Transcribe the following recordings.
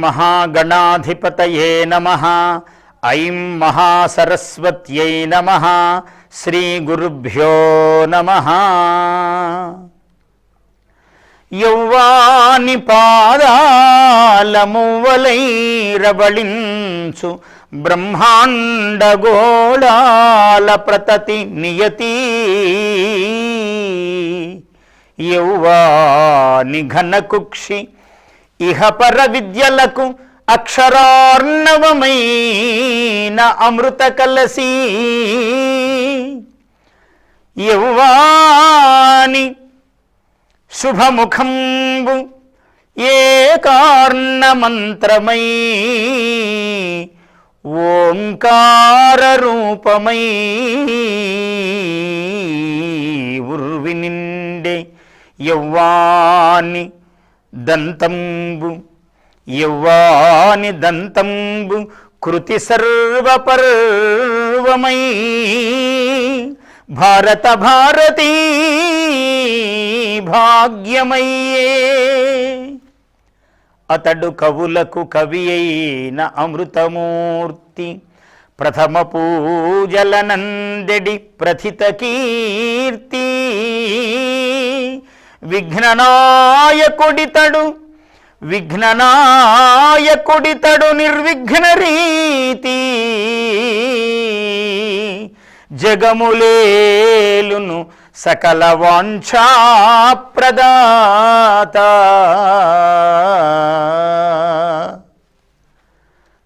మహాగణాధిపతయే నమ. ఐం మహాసరస్వత్యై నమ. శ్రీగురుభ్యో నమ. యౌవాని పాదాలమువలైరబళించు బ్రహ్మాండగోళాల ప్రతతి నియతి. యౌవాని ఘనకుక్షి ఇహపర విద్యలకు అక్షరార్ణవమైన అమృత కలసి యౌవాని శుభముఖంబు ఏ ఏకార్ణమంత్రమై ఓంకార రూపమై ఉర్వి నిండే యవ్వాని దంతంబు ఇవ్వాని దంతంబు కృతి సర్వపర్వమై. భారత భారతీ భాగ్యమయ్యే. అతడు కవులకు కవి అయిన అమృతమూర్తి ప్రథమ పూజలనందెడి ప్రథిత కీర్తి. విఘ్ననాయకుడితడు. విఘ్ననాయకుడితడు నిర్విఘ్న రీతి. జగములేలును సకల వాంఛాప్రదాత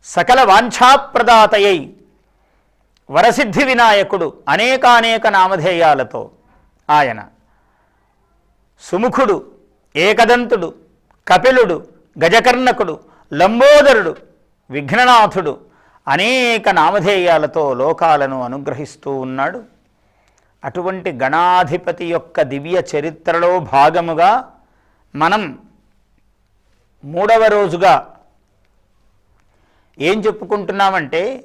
సకల వాంఛాప్రదాతయై వరసిద్ధి వినాయకుడు అనేకానేక నామధేయాలతో ఆయన సుముఖుడు ఏకదంతుడు కపిలుడు గజకర్ణకుడు లంబోదరుడు విఘ్ననాథుడు అనేక నామధేయాలతో లోకాలను అనుగ్రహిస్తూ ఉన్నాడు. అటువంటి గణాధిపతి యొక్క దివ్య చరిత్రలో భాగముగా మనం మూడవ రోజుగా ఏం చెప్పుకుంటున్నామంటే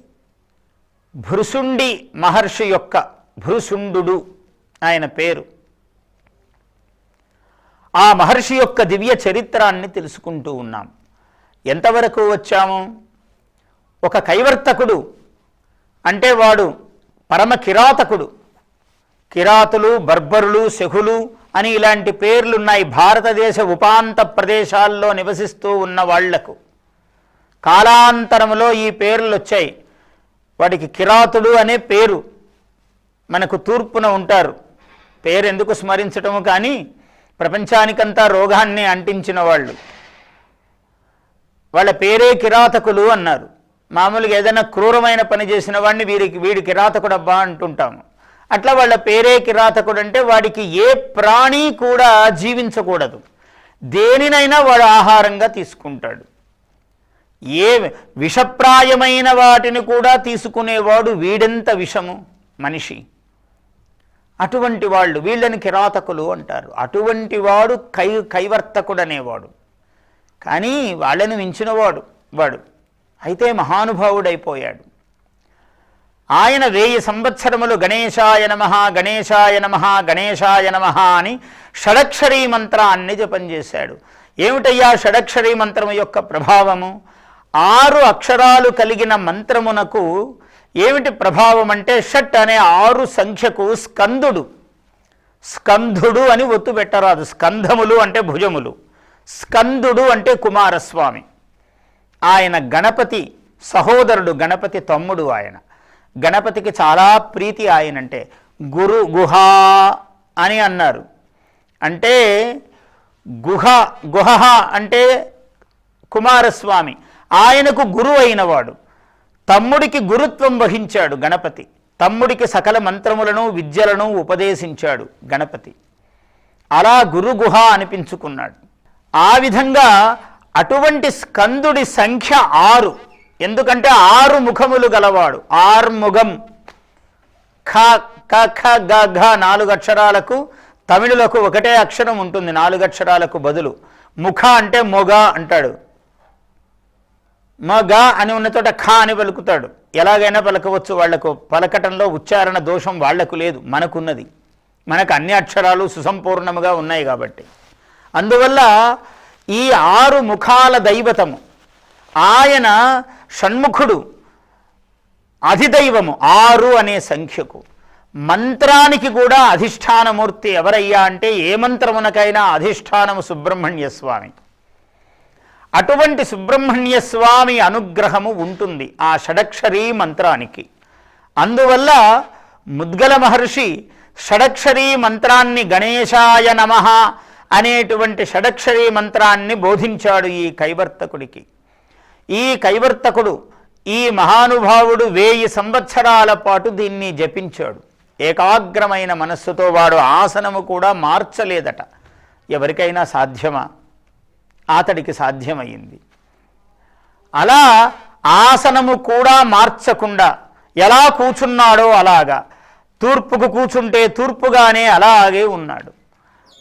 భృసుండి మహర్షి యొక్క భృసుండు ఆయన పేరు. ఆ మహర్షి యొక్క దివ్య చరిత్రాన్ని తెలుసుకుంటూ ఉన్నాం. ఎంతవరకు వచ్చాము? ఒక కైవర్తకుడు అంటే వాడు పరమ కిరాతకుడు. కిరాతులు బర్బరులు శహులు అని ఇలాంటి పేర్లున్నాయి భారతదేశ ఉపాంత ప్రదేశాల్లో నివసిస్తూ ఉన్న వాళ్ళకు. కాలాంతరములో ఈ పేర్లు వచ్చాయి వాడికి కిరాతుడు అనే పేరు మనకు తూర్పున ఉంటారు. పేరు ఎందుకు స్మరించటము కానీ ప్రపంచానికంతా రోగాన్ని అంటించిన వాళ్ళు. వాళ్ళ పేరే కిరాతకులు అన్నారు. మామూలుగా ఏదైనా క్రూరమైన పని చేసిన వాడిని వీరికి వీడి కిరాతకుడు అబ్బా అంటుంటాము. అట్లా వాళ్ళ పేరే కిరాతకుడు అంటే వాడికి ఏ ప్రాణి కూడా జీవించకూడదు. దేనినైనా వాడు ఆహారంగా తీసుకుంటాడు. ఏ విషప్రాయమైన వాటిని కూడా తీసుకునేవాడు వీడెంత విషము? మనిషి. అటువంటి వాళ్ళు వీళ్ళని కిరాతకులు అంటారు. అటువంటి వాడు కై కైవర్తకుడు అనేవాడు. కానీ వాళ్ళని మించినవాడు వాడు. అయితే మహానుభావుడైపోయాడు. ఆయన వెయ్యి సంవత్సరములు గణేశాయ నమ గణేశాయ నమ గణేశాయ నమ అని షడక్షరీ మంత్రాన్ని జపం చేశాడు. ఏమిటయ్యా షడక్షరీ మంత్రము యొక్క ప్రభావము? ఆరు అక్షరాలు కలిగిన మంత్రమునకు ఏమిటి ప్రభావం అంటే షట్ అనే ఆరు సంఖ్యకు స్కందుడు. స్కంధుడు అని ఒత్తు పెట్టరాదు. స్కంధములు అంటే భుజములు. స్కందుడు అంటే కుమారస్వామి. ఆయన గణపతి సహోదరుడు గణపతి తమ్ముడు ఆయన. గణపతికి చాలా ప్రీతి ఆయనంటే. గురు గుహ అని అన్నారు. అంటే గుహ గుహ అంటే కుమారస్వామి. ఆయనకు గురువు అయినవాడు తమ్ముడికి గురుత్వం వహించాడు గణపతి. తమ్ముడికి సకల మంత్రములను విద్యలను ఉపదేశించాడు గణపతి. అలా గురుగుహ అనిపించుకున్నాడు. ఆ విధంగా అటువంటి స్కందుడి సంఖ్య ఆరు. ఎందుకంటే ఆరు ముఖములు గలవాడు. ఆర్ముఖం ఖ క ఖ గ ఘ నాలుగు అక్షరాలకు తమిళులకు ఒకటే అక్షరం ఉంటుంది నాలుగు అక్షరాలకు బదులు. ముఖ అంటే మొగ అంటాడు. మగ అని ఉన్న చోట ఖ అని పలుకుతాడు. ఎలాగైనా పలకవచ్చు వాళ్ళకు. పలకటంలో ఉచ్చారణ దోషం వాళ్ళకు లేదు మనకున్నది. మనకు అన్ని అక్షరాలు సుసంపూర్ణముగా ఉన్నాయి కాబట్టి. అందువల్ల ఈ ఆరు ముఖాల దైవతము ఆయన షణ్ముఖుడు అధిదైవము ఆరు అనే సంఖ్యకు. మంత్రానికి కూడా అధిష్టానమూర్తి ఎవరయ్యా అంటే ఏ మంత్రమునకైనా అధిష్టానము సుబ్రహ్మణ్య స్వామి. అటువంటి సుబ్రహ్మణ్య స్వామి అనుగ్రహము ఉంటుంది ఆ షడక్షరీ మంత్రానికి. అందువల్ల ముద్గల మహర్షి షడక్షరీ మంత్రాన్ని గణేశాయ నమ అనేటువంటి షడక్షరీ మంత్రాన్ని బోధించాడు ఈ కైవర్తకుడికి. ఈ కైవర్తకుడు ఈ మహానుభావుడు వేయి సంవత్సరాల పాటు దీన్ని జపించాడు. ఏకాగ్రమైన మనస్సుతో వాడు ఆసనము కూడా మార్చలేదట. ఎవరికైనా సాధ్యమా? అతడికి సాధ్యమైంది అలా ఆసనము కూడా మార్చకుండా ఎలా కూర్చున్నాడో అలాగా. తూర్పుకు కూర్చుంటే తూర్పుగానే అలాగే ఉన్నాడు.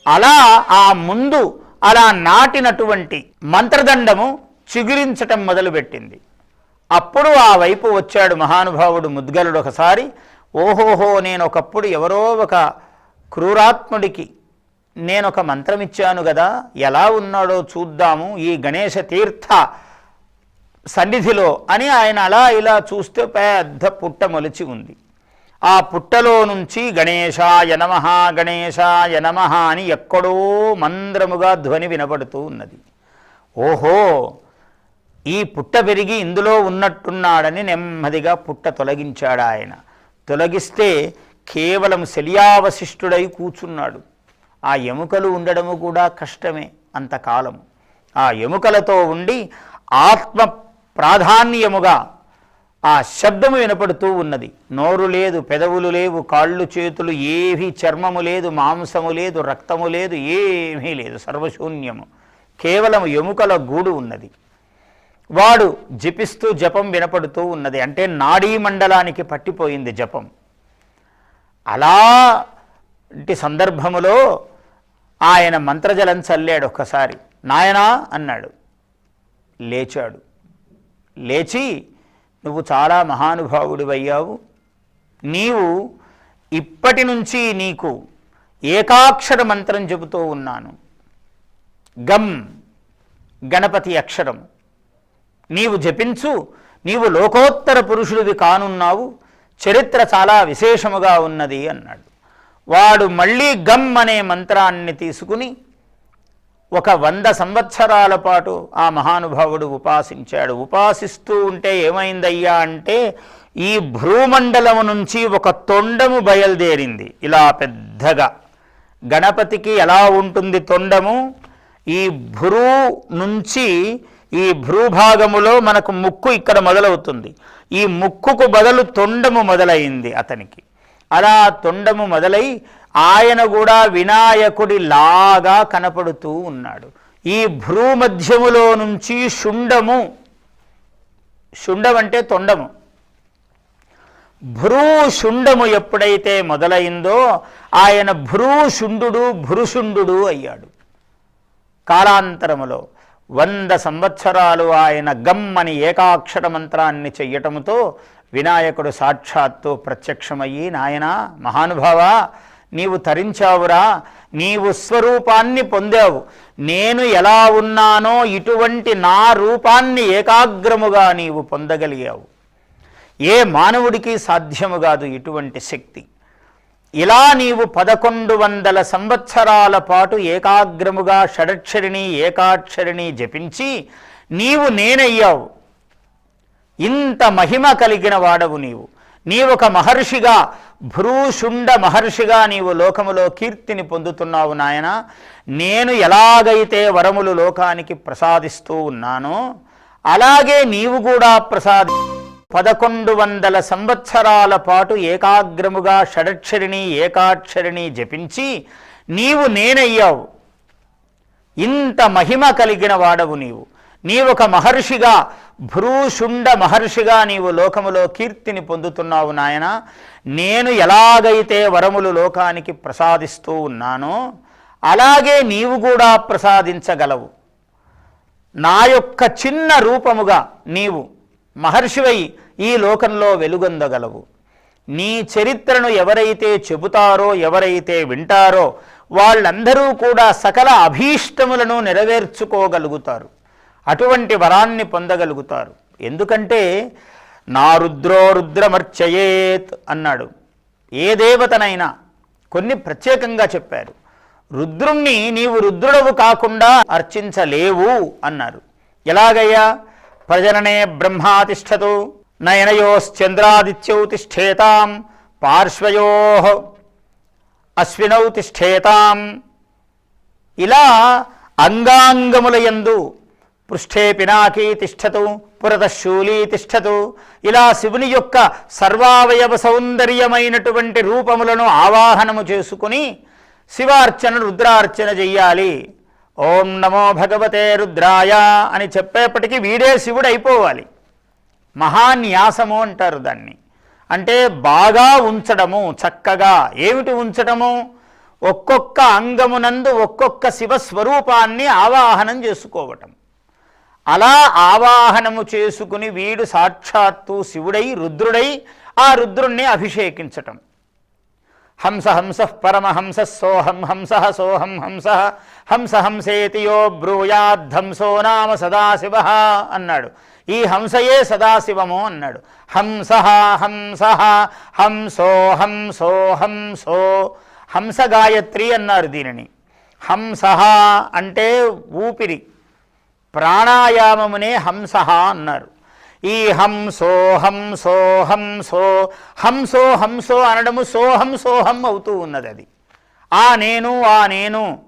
అలా ఆ ముందు అలా నాటినటువంటి మంత్రదండము చిగురించటం మొదలుపెట్టింది. అప్పుడు ఆ వైపు వచ్చాడు మహానుభావుడు ముద్గలుడు ఒకసారి ఓహోహో నేను ఒకప్పుడు ఎవరో ఒక క్రూరాత్ముడికి నేను ఒక మంత్రం ఇచ్చాను కదా ఎలా ఉన్నాడో చూద్దాము ఈ గణేష తీర్థ సన్నిధిలో అని ఆయన అలా ఇలా చూస్తే పెద్ద పుట్ట మొలిచి ఉంది. ఆ పుట్టలో నుంచి గణేశాయ నమ గణేశాయ నమ అని ఎక్కడో మంద్రముగా ధ్వని వినబడుతూ ఉన్నది. ఓహో ఈ పుట్ట పెరిగి ఇందులో ఉన్నట్టున్నాడని నెమ్మదిగా పుట్ట తొలగించాడు ఆయన తొలగిస్తే కేవలం శల్యావశిష్టుడై కూర్చున్నాడు ఆ ఎముకలు ఉండడము కూడా కష్టమే అంతకాలం. ఆ ఎముకలతో ఉండి ఆత్మ ప్రాధాన్యముగా ఆ శబ్దము వినపడుతూ ఉన్నది. నోరు లేదు పెదవులు లేవు కాళ్ళు చేతులు ఏవి చర్మము లేదు మాంసము లేదు రక్తము లేదు ఏమీ లేదు సర్వశూన్యము. కేవలం ఎముకల గూడు ఉన్నది. వాడు జపిస్తూ జపం వినపడుతూ ఉన్నది. అంటే నాడీ మండలానికి పట్టిపోయింది జపం. అలాంటి సందర్భములో ఆయన మంత్రజలం చల్లాడు ఒక్కసారి. నాయనా అన్నాడు. లేచాడు. లేచి నువ్వు చాలా మహానుభావుడివయ్యావు. నీవు ఇప్పటి నుంచి నీకు ఏకాక్షర మంత్రం చెబుతూ ఉన్నాను. గం గణపతి అక్షరం. నీవు జపించు నీవు లోకోత్తర పురుషుడివి కానున్నావు. చరిత్ర చాలా విశేషముగా ఉన్నది అన్నాడు. వాడు మళ్ళీ గమ్ అనే మంత్రాన్ని తీసుకుని ఒక వంద సంవత్సరాల పాటు ఆ మహానుభావుడు ఉపాసించాడు. ఉపాసిస్తూ ఉంటే ఏమైందయ్యా అంటే ఈ భ్రూమండలము నుంచి ఒక తొండము బయలుదేరింది. ఇలా పెద్దగా. గణపతికి ఎలా ఉంటుంది తొండము? ఈ భ్రూ నుంచి ఈ భ్రూభాగములో మనకు ముక్కు ఇక్కడ మొదలవుతుంది. ఈ ముక్కుకు బదులు తొండము మొదలైంది అతనికి. అలా తొండము మొదలై ఆయన కూడా వినాయకుడి లాగా కనపడుతూ ఉన్నాడు. ఈ భ్రూమధ్యములో నుంచి శుండము శుండం అంటే తొండము భ్రూశుండము ఎప్పుడైతే మొదలైందో ఆయన భ్రూశుండు భృశుండు అయ్యాడు. కాలాంతరములో వంద సంవత్సరాలు ఆయన గమ్మని ఏకాక్షర మంత్రాన్ని చెయ్యటముతో వినాయకుడు సాక్షాత్తు ప్రత్యక్షమయ్యి నాయనా మహానుభావ నీవు తరించావురా నీవు స్వరూపాన్ని పొందావు. నేను ఎలా ఉన్నానో ఇటువంటి నా రూపాన్ని ఏకాగ్రముగా నీవు పొందగలిగావు. ఏ మానవుడికి సాధ్యము కాదు ఇటువంటి శక్తి. ఇలా నీవు పదకొండు వందల సంవత్సరాల పాటు ఏకాగ్రముగా షడక్షరిణి ఏకాక్షరిణి జపించి నీవు నేనయ్యావు. ఇంత మహిమ కలిగిన వాడవు నీవు. నీవొక మహర్షిగా భ్రూషుండ మహర్షిగా నీవు లోకములో కీర్తిని పొందుతున్నావు నాయన. నేను ఎలాగైతే వరములు లోకానికి ప్రసాదిస్తూ ఉన్నానో అలాగే నీవు కూడా ప్రసాది పదకొండు వందల సంవత్సరాల పాటు ఏకాగ్రముగా షడక్షరిణి ఏకాక్షరిణి జపించి నీవు నేనయ్యావు. ఇంత మహిమ కలిగిన వాడవు నీవు. నీవొక మహర్షిగా భ్రూషుండ మహర్షిగా నీవు లోకములో కీర్తిని పొందుతున్నావు నాయన. నేను ఎలాగైతే వరములు లోకానికి ప్రసాదిస్తూ ఉన్నానో అలాగే నీవు కూడా ప్రసాదించగలవు. నా యొక్క చిన్న రూపముగా నీవు మహర్షివై ఈ లోకంలో వెలుగొందగలవు. నీ చరిత్రను ఎవరైతే చెబుతారో ఎవరైతే వింటారో వాళ్ళందరూ కూడా సకల అభీష్టములను నెరవేర్చుకోగలుగుతారు. అటువంటి వరాన్ని పొందగలుగుతారు. ఎందుకంటే నా రుద్రో రుద్రమర్చయేత్ అన్నాడు. ఏ దేవతనైనా కొన్ని ప్రత్యేకంగా చెప్పారు. రుద్రుణ్ణి నీవు రుద్రుడవు కాకుండా అర్చించలేవు అన్నారు. ఎలాగయ్యా? ప్రజననే బ్రహ్మాతిష్టతు నయనయోశ్చంద్రాదిత్యౌ తిష్టేతాం పార్శ్వయో అశ్వినౌ తిష్టేతాం. ఇలా అంగాంగములయందు పృష్ఠే పినాకీ తిష్టతు పురతశూలీ తిష్టతు. ఇలా శివుని యొక్క సర్వావయవ సౌందర్యమైనటువంటి రూపములను ఆవాహనము చేసుకుని శివార్చన రుద్రార్చన చెయ్యాలి. ఓం నమో భగవతే రుద్రాయ అని చెప్పేప్పటికీ వీడే శివుడు అయిపోవాలి మహాన్యాసము అంటారు దాన్ని. అంటే బాగా ఉంచడము చక్కగా ఏమిటి ఉంచడము? ఒక్కొక్క అంగమునందు ఒక్కొక్క శివస్వరూపాన్ని ఆవాహనం చేసుకోవటం. అలా ఆవాహనము చేసుకుని వీడు సాక్షాత్తు శివుడై రుద్రుడై ఆ రుద్రుణ్ణి అభిషేకించటం. హంస హంస పరమహంస సోహం హంస సోహం హంస హంస హంసేతియో బ్రూయాద్ధంసో నామ సదాశివ అన్నాడు. ఈ హంసయే సదాశివము అన్నాడు. హంస హంస హంసో హంసో హంసో హంస గాయత్రి అన్నారు దీనిని. హంస అంటే ఊపిరి. ప్రాణాయామమునే హంస అన్నారు. ఈ హంసో హంసో హంసో హంసో హంసో అనడము సోహం సోహం అవుతూ ఉన్నది అది. ఆ నేను ఆ నేను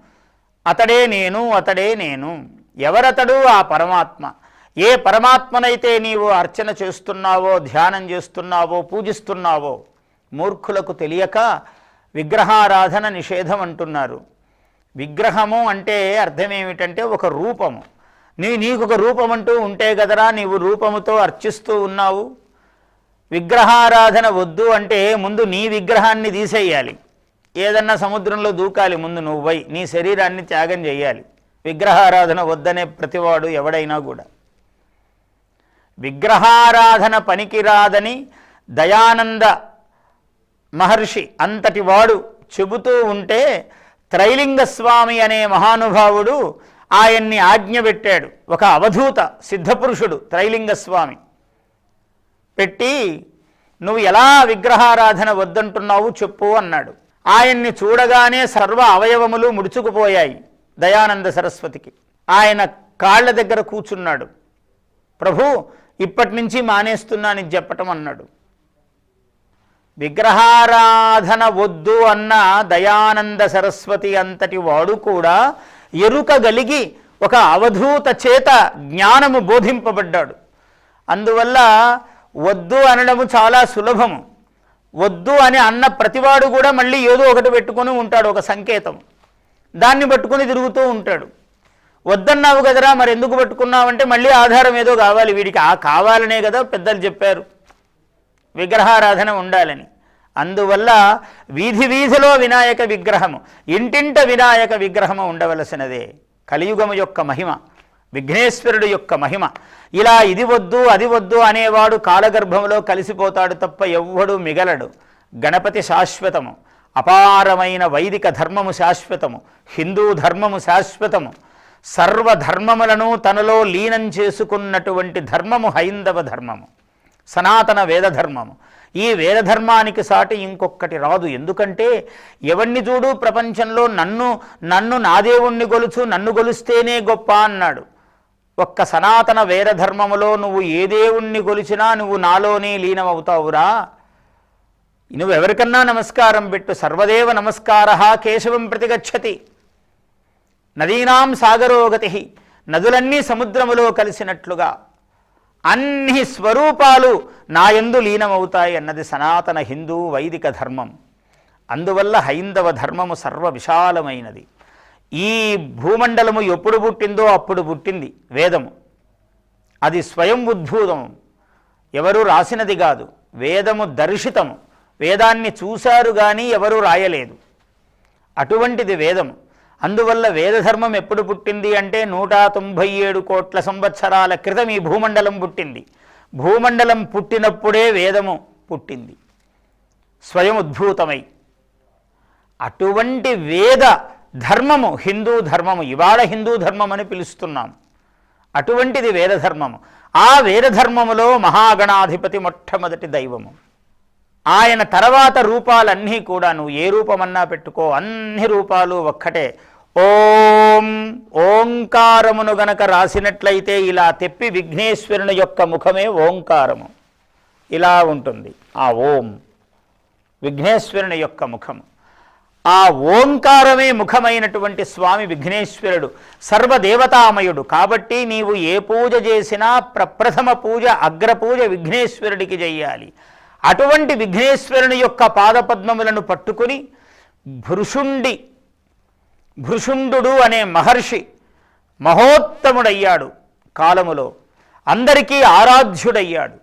అతడే నేను అతడే నేను. ఎవరతడు? ఆ పరమాత్మ. ఏ పరమాత్మనైతే నీవు అర్చన చేస్తున్నావో ధ్యానం చేస్తున్నావో పూజిస్తున్నావో మూర్ఖులకు తెలియక విగ్రహారాధన నిషేధం అంటున్నారు. విగ్రహము అంటే అర్థం ఏమిటంటే ఒక రూపము. నీ నీకు ఒక రూపం అంటూ ఉంటే కదరా నీవు రూపముతో అర్చిస్తూ ఉన్నావు. విగ్రహారాధన వద్దు అంటే ముందు నీ విగ్రహాన్ని తీసేయాలి. ఏదన్నా సముద్రంలో దూకాలి ముందు నువ్వై నీ శరీరాన్ని త్యాగం చేయాలి. విగ్రహారాధన వద్దనే ప్రతివాడు ఎవడైనా కూడా. విగ్రహారాధన పనికిరాదని దయానంద మహర్షి అంతటి వాడు చెబుతూ ఉంటే త్రైలింగ స్వామి అనే మహానుభావుడు ఆయన్ని ఆజ్ఞ పెట్టాడు. ఒక అవధూత సిద్ధపురుషుడు త్రైలింగ స్వామి పెట్టి నువ్వు ఎలా విగ్రహారాధన వద్దంటున్నావు చెప్పు అన్నాడు. ఆయన్ని చూడగానే సర్వ అవయవములు ముడుచుకుపోయాయి దయానంద సరస్వతికి. ఆయన కాళ్ళ దగ్గర కూర్చున్నాడు. ప్రభు ఇప్పటి నుంచి మానేస్తున్నానని చెప్పటం అన్నాడు. విగ్రహారాధన వద్దు అన్న దయానంద సరస్వతి అంతటి వాడు కూడా ఎరుక గలిగి ఒక అవధూత చేత జ్ఞానము బోధింపబడ్డాడు. అందువల్ల వద్దు అనడము చాలా సులభము. వద్దు అని అన్న ప్రతివాడు కూడా మళ్ళీ ఏదో ఒకటి పెట్టుకొని ఉంటాడు ఒక సంకేతం. దాన్ని పట్టుకొని తిరుగుతూ ఉంటాడు. వద్దన్నావు కదరా మరి ఎందుకు పట్టుకున్నావంటే మళ్ళీ ఆధారం ఏదో కావాలి. వీడికి ఆ కావాలనే కదా పెద్దలు చెప్పారు. విగ్రహారాధన ఉండాలని. అందువల్ల వీధి వీధిలో వినాయక విగ్రహము ఇంటింట వినాయక విగ్రహము ఉండవలసినదే. కలియుగము యొక్క మహిమ విఘ్నేశ్వరుడు యొక్క మహిమ. ఇలా ఇది వద్దు అది వద్దు అనేవాడు కాలగర్భంలో కలిసిపోతాడు తప్ప ఎవ్వడు మిగలడు. గణపతి శాశ్వతము అపారమైన వైదిక ధర్మము శాశ్వతము హిందూ ధర్మము శాశ్వతము. సర్వధర్మములను తనలో లీనం చేసుకున్నటువంటి ధర్మము హైందవ ధర్మము సనాతన వేద ధర్మము. ఈ వేదధర్మానికి సాటి ఇంకొకటి రాదు. ఎందుకంటే ఎవణ్ణి చూడు ప్రపంచంలో నన్ను నన్ను నా దేవుణ్ణి గొలుచు నన్ను గొలుస్తేనే గొప్ప అన్నాడు. ఒక్క సనాతన వేదధర్మములో నువ్వు ఏ దేవుణ్ణి గొలిచినా నువ్వు నాలోనే లీనమవుతావురా. నువ్వు ఎవరికన్నా నమస్కారం పెట్టు. సర్వదేవ నమస్కార కేశవం ప్రతిగచ్చతి. నదీనాం సాగరోగతి. నదులన్నీ సముద్రములో కలిసినట్లుగా. అన్ని స్వరూపాలు నాయందు లీనమవుతాయి అన్నది సనాతన హిందూ వైదిక ధర్మం. అందువల్ల హైందవ ధర్మము సర్వ విశాలమైనది ఈ భూమండలము ఎప్పుడు పుట్టిందో అప్పుడు పుట్టింది వేదము. అది స్వయం ఉద్భూతము. ఎవరు రాసినది కాదు. వేదము దర్శితము. వేదాన్ని చూశారు కానీ ఎవరూ రాయలేదు. అటువంటిది వేదము. అందువల్ల వేదధర్మం ఎప్పుడు పుట్టింది అంటే నూట తొంభై ఏడు కోట్ల సంవత్సరాల క్రితం ఈ భూమండలం పుట్టింది. భూమండలం పుట్టినప్పుడే వేదము పుట్టింది. స్వయం ఉద్భూతమై. అటువంటి వేద ధర్మము హిందూ ధర్మము ఇవాళ హిందూ ధర్మం అని పిలుస్తున్నాం. అటువంటిది వేదధర్మము. ఆ వేదధర్మములో మహాగణాధిపతి మొట్టమొదటి దైవము. ఆయన తర్వాత రూపాలన్నీ కూడా నువ్వు ఏ రూపమన్నా పెట్టుకో అన్ని రూపాలు ఒక్కటే. ఓం ఓంకారమును గనక రాసినట్లయితే ఇలా తెప్పి విఘ్నేశ్వరుని యొక్క ముఖమే ఓంకారము. ఇలా ఉంటుంది ఆ ఓం విఘ్నేశ్వరుని యొక్క ముఖము. ఆ ఓంకారమే ముఖమైనటువంటి స్వామి విఘ్నేశ్వరుడు సర్వదేవతామయుడు. కాబట్టి నీవు ఏ పూజ చేసినా ప్రప్రథమ పూజ అగ్రపూజ విఘ్నేశ్వరుడికి చెయ్యాలి అటువంటి విఘ్నేశ్వరుని యొక్క పాదపద్మములను పట్టుకుని భృషుండి భృషుండు అనే మహర్షి మహోత్తముడయ్యాడు కాలములో. అందరికీ ఆరాధ్యుడయ్యాడు.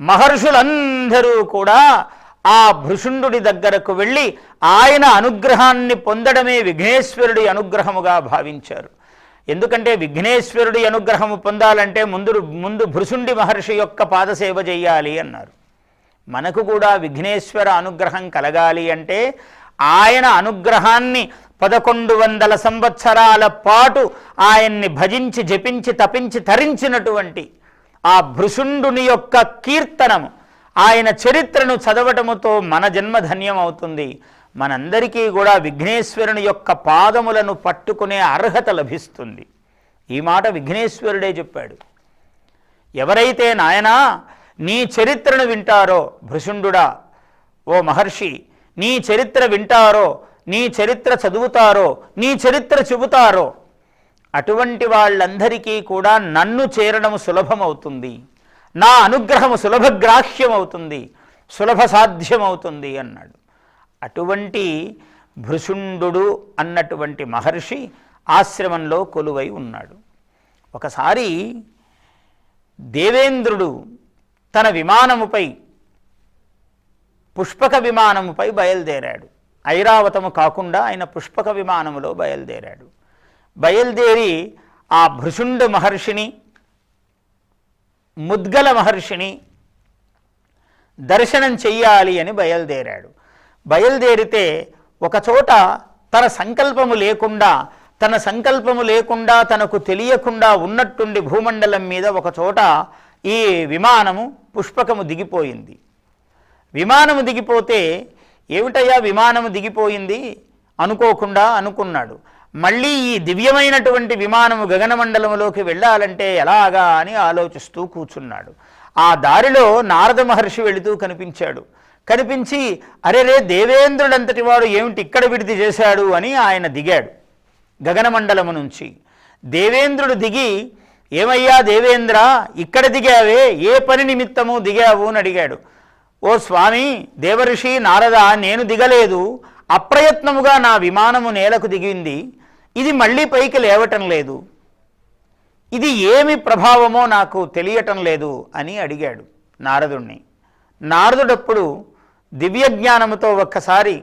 మహర్షులందరూ కూడా ఆ భృషుండుడి దగ్గరకు వెళ్ళి ఆయన అనుగ్రహాన్ని పొందడమే విఘ్నేశ్వరుడి అనుగ్రహముగా భావించారు. ఎందుకంటే విఘ్నేశ్వరుడి అనుగ్రహము పొందాలంటే ముందు ముందు భృషుండి మహర్షి యొక్క పాదసేవ చెయ్యాలి అన్నారు. మనకు కూడా విఘ్నేశ్వర అనుగ్రహం కలగాలి అంటే ఆయన అనుగ్రహాన్ని పదకొండు వందల సంవత్సరాల పాటు ఆయన్ని భజించి జపించి తపించి తరించినటువంటి ఆ భృషుండుని యొక్క కీర్తనము ఆయన చరిత్రను చదవటముతో మన జన్మ ధన్యం అవుతుంది మనందరికీ కూడా విఘ్నేశ్వరుని యొక్క పాదములను పట్టుకునే అర్హత లభిస్తుంది. ఈ మాట విఘ్నేశ్వరుడే చెప్పాడు. ఎవరైతే నాయనా నీ చరిత్రను వింటారో భృషుండుడా ఓ మహర్షి నీ చరిత్ర వింటారో నీ చరిత్ర చదువుతారో నీ చరిత్ర చెబుతారో అటువంటి వాళ్ళందరికీ కూడా నన్ను చేరడం సులభమవుతుంది. నా అనుగ్రహము సులభగ్రాహ్యమవుతుంది. సులభ సాధ్యమవుతుంది అన్నాడు. అటువంటి భృషుండు అన్నటువంటి మహర్షి ఆశ్రమంలో కొలువై ఉన్నాడు. ఒకసారి దేవేంద్రుడు తన విమానముపై పుష్పక విమానముపై బయలుదేరాడు. ఐరావతము కాకుండా ఆయన పుష్పక విమానములో బయలుదేరాడు. బయలుదేరి ఆ భృషుండ మహర్షిని ముద్గల మహర్షిని దర్శనం చెయ్యాలి అని బయలుదేరాడు. బయలుదేరితే ఒకచోట తన సంకల్పము లేకుండా తన సంకల్పము లేకుండా తనకు తెలియకుండా ఉన్నట్టుండి భూమండలం మీద ఒకచోట ఈ విమానము పుష్పకము దిగిపోయింది. విమానము దిగిపోతే ఏమిటయ్యా విమానము దిగిపోయింది? అనుకోకుండా అనుకున్నాడు. మళ్ళీ ఈ దివ్యమైనటువంటి విమానము గగనమండలంలోకి వెళ్ళాలంటే ఎలాగా అని ఆలోచిస్తూ కూర్చున్నాడు. ఆ దారిలో నారద మహర్షి వెళుతూ కనిపించాడు. కనిపించి అరేరే దేవేంద్రుడంతటి వాడు ఏమిటి ఇక్కడ విడిది చేశాడు? అని ఆయన దిగాడు గగనమండలము నుంచి. దేవేంద్రుడు దిగి ఏమయ్యా దేవేంద్ర ఇక్కడ దిగావే? ఏ పని నిమిత్తము దిగావు? అని అడిగాడు. ఓ స్వామి దేవర్షి నారద నేను దిగలేదు. అప్రయత్నముగా నా విమానము నేలకు దిగింది. ఇది మళ్ళీ పైకి లేవటం లేదు. ఇది ఏమి ప్రభావమో నాకు తెలియటం లేదు అని అడిగాడు నారదుణ్ణి. నారదుడప్పుడు దివ్యజ్ఞానముతో ఒక్కసారి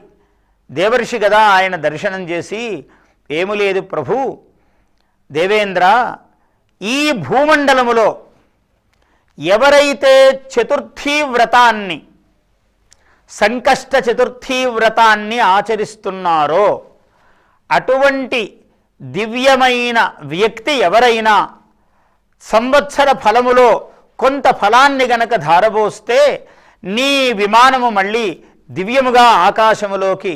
దేవర్షి కదా ఆయన దర్శనం చేసి ఏమి లేదు ప్రభు దేవేంద్ర ఈ భూమండలములో ఎవరైతే చతుర్థీ వ్రతాన్ని సంకష్ట చతుర్థీ వ్రతాన్ని ఆచరిస్తున్నారో అటువంటి దివ్యమైన వ్యక్తి ఎవరైనా సంవత్సర ఫలములో కొంత ఫలాన్ని గనక ధారబోస్తే నీ విమానము మళ్ళీ దివ్యముగా ఆకాశములోకి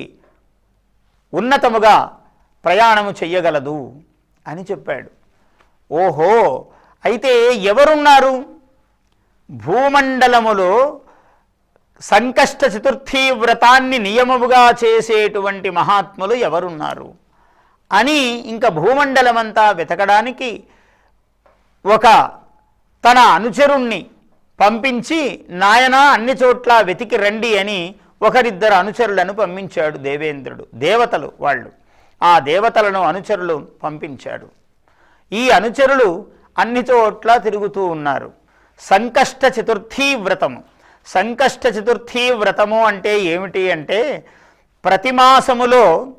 ఉన్నతముగా ప్రయాణము చెయ్యగలదు అని చెప్పాడు. ఓహో అయితే ఎవరున్నారు? భూమండలములో సంకష్ట చతుర్థీ వ్రతాన్ని నియమముగా చేసేటువంటి మహాత్ములు ఎవరున్నారు? అని ఇంకా భూమండలమంతా వెతకడానికి ఒక తన అనుచరుణ్ణి పంపించి నాయన అన్ని చోట్ల వెతికి రండి అని ఒకరిద్దరు అనుచరులను పంపించాడు దేవేంద్రుడు దేవతలు వాళ్ళు. ఆ దేవతలను అనుచరులు పంపించాడు. ఈ అనుచరులు అన్ని చోట్ల తిరుగుతూ ఉన్నారు. సంకష్ట చతుర్థీ వ్రతము సంకష్ట చతుర్థీ వ్రతము అంటే ఏమిటి అంటే ప్రతిమాసములో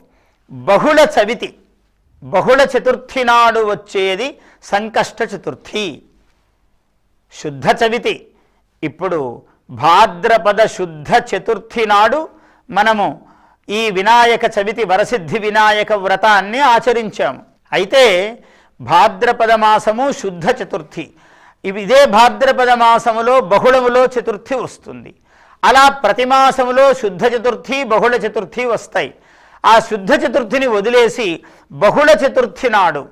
బహుళ చవితి బహుళ చతుర్థి నాడు వచ్చేది సంకష్ట చతుర్థి శుద్ధ చవితి. ఇప్పుడు భాద్రపద శుద్ధ చతుర్థి నాడు మనము ఈ వినాయక చవితి వరసిద్ధి వినాయక వ్రతాన్ని ఆచరించాము. అయితే భాద్రపద మాసము శుద్ధ చతుర్థి. ఇవి ఇదే భాద్రపద మాసములో బహుళములో చతుర్థి వస్తుంది. అలా ప్రతి మాసములో శుద్ధ చతుర్థి బహుళ చతుర్థి వస్తాయి. ఆ శుద్ధ చతుర్థిని వదిలేసి బహుళ చతుర్థి నాడు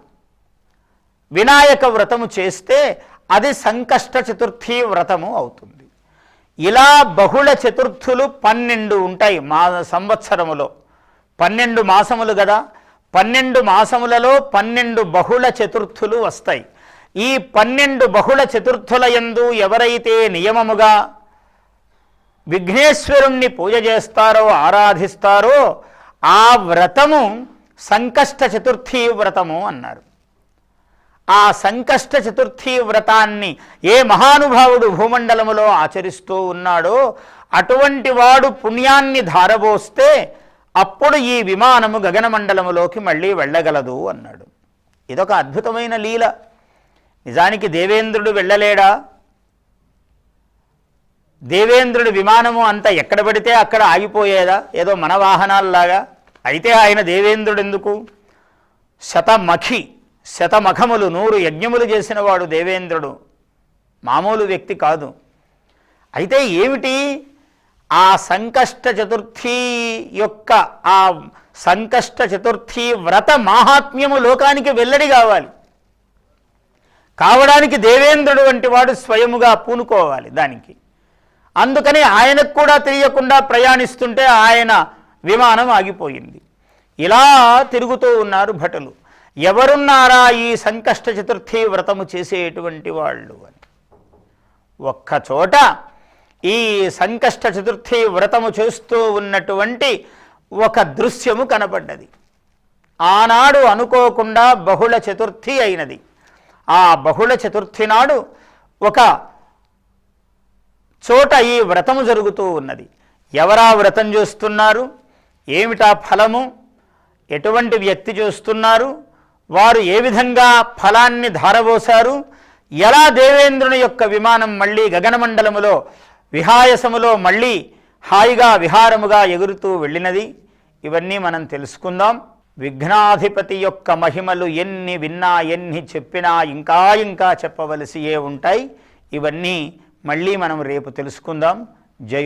వినాయక వ్రతము చేస్తే అది సంకష్ట చతుర్థి వ్రతము అవుతుంది. ఇలా బహుళ చతుర్థులు పన్నెండు ఉంటాయి మా సంవత్సరములో. పన్నెండు మాసములు కదా పన్నెండు మాసములలో పన్నెండు బహుళ చతుర్థులు వస్తాయి. ఈ పన్నెండు బహుళ చతుర్థుల యందు ఎవరైతే నియమముగా విఘ్నేశ్వరుణ్ణి పూజ చేస్తారో ఆరాధిస్తారో ఆ వ్రతము సంకష్ట చతుర్థి వ్రతము అన్నారు. ఆ సంకష్ట చతుర్థి వ్రతాన్ని ఏ మహానుభావుడు భూమండలములో ఆచరిస్తూ ఉన్నాడో అటువంటి వాడు పుణ్యాన్ని ధారబోస్తే అప్పుడు ఈ విమానము గగనమండలములోకి మళ్ళీ వెళ్ళగలదు అన్నాడు. ఇదొక అద్భుతమైన లీల. నిజానికి దేవేంద్రుడు వెళ్ళలేడా? దేవేంద్రుడి విమానము అంతా ఎక్కడ పడితే అక్కడ ఆగిపోయేదా? ఏదో మన వాహనాల్లాగా? అయితే ఆయన దేవేంద్రుడు ఎందుకు శతమఖి శతమఖములు నూరు యజ్ఞములు చేసినవాడు దేవేంద్రుడు. మామూలు వ్యక్తి కాదు. అయితే ఏమిటి? ఆ సంకష్ట చతుర్థి యొక్క ఆ సంకష్ట చతుర్థి వ్రత మాహాత్మ్యము లోకానికి వెల్లడి కావాలి. కావడానికి దేవేంద్రుడు వంటి వాడు స్వయముగా పూనుకోవాలి దానికి. అందుకని ఆయనకు కూడా తెలియకుండా ప్రయాణిస్తుంటే ఆయన విమానం ఆగిపోయింది. ఇలా తిరుగుతూ ఉన్నారు భటులు. ఎవరున్నారా ఈ సంకష్ట చతుర్థి వ్రతము చేసేటువంటి వాళ్ళు అని. ఒక్కచోట ఈ సంకష్ట చతుర్థి వ్రతము చేస్తూ ఉన్నటువంటి ఒక దృశ్యము కనపడ్డది. ఆనాడు అనుకోకుండా బహుళ చతుర్థి అయినది. ఆ బహుళ చతుర్థి నాడు ఒక చోట ఈ వ్రతము జరుగుతూ ఉన్నది. ఎవరా వ్రతం చేస్తున్నారు? ఏమిటా ఫలము? ఎటువంటి వ్యక్తి చేస్తున్నారు? వారు ఏ విధంగా ఫలాన్ని ధారబోసారు ఎలా దేవేంద్రుని యొక్క విమానం మళ్ళీ గగనమండలములో విహాయసములో మళ్ళీ హాయిగా విహారముగా ఎగురుతూ వెళ్ళినది? ఇవన్నీ మనం తెలుసుకుందాం. విఘ్నాధిపతి యొక్క మహిమలు ఎన్ని విన్నా ఎన్ని చెప్పినా ఇంకా ఇంకా చెప్పవలసియే ఉంటాయి. ఇవన్నీ మళ్ళీ మనం రేపు తెలుసుకుందాం. జయ